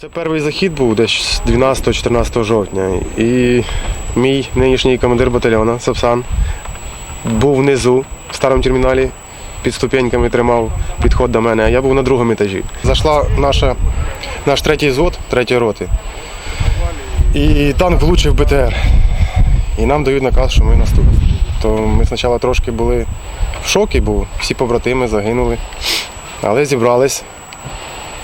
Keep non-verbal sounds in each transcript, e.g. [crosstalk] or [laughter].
Це перший захід був десь 12-14 жовтня. І мій нинішній командир батальйону Сапсан був внизу в старому терміналі, під ступеньками тримав підход до мене, а я був на другому етажі. Зайшла наша, наш третій звод, третьої роти. І танк влучив БТР. І нам дають наказ, що ми наступні. То ми спочатку трошки були в шокі, бо всі побратими загинули. Але зібрались.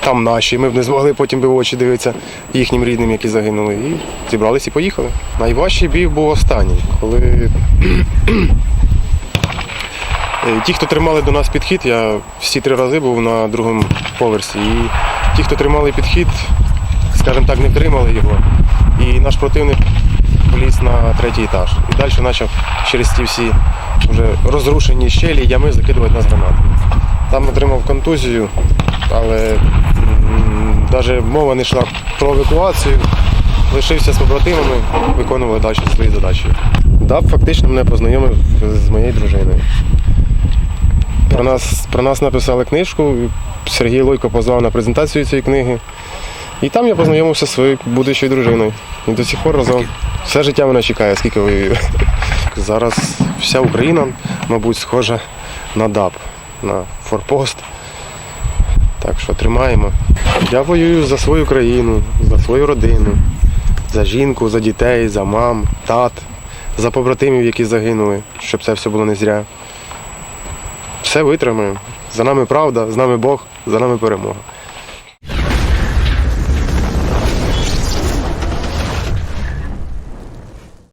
Там наші. Ми б не змогли потім би в очі дивитися їхнім рідним, які загинули. І зібрались і поїхали. Найважчий бій був останній, коли [clears throat] Е, ті, хто тримали до нас підхід, я всі три рази був на другому поверсі. І ті, хто тримали підхід, скажімо так, не втримали його. І наш противник поліз на третій етаж. І далі почав через ті всі вже розрушені щелі, ями закидувати нас гранати. Там отримав контузію, але навіть мова не йшла про евакуацію. Лишився з побратимами, виконував далі свої задачі. ДАП фактично мене познайомив з моєю дружиною. Про нас, про нас написали книжку, Сергій Лойко позвав на презентацію цієї книги. І там я познайомився зі своєю будущою дружиною. І до сих пор разом все життя мене чекає, скільки воюю. [laughs] Зараз вся Україна, мабуть, схожа на ДАП, на форпост. Так що тримаємо. Я воюю за свою країну, за свою родину, за жінку, за дітей, за мам, тат, за побратимів, які загинули, щоб це все було не зря. Все витримаємо. За нами правда, з нами Бог, за нами перемога.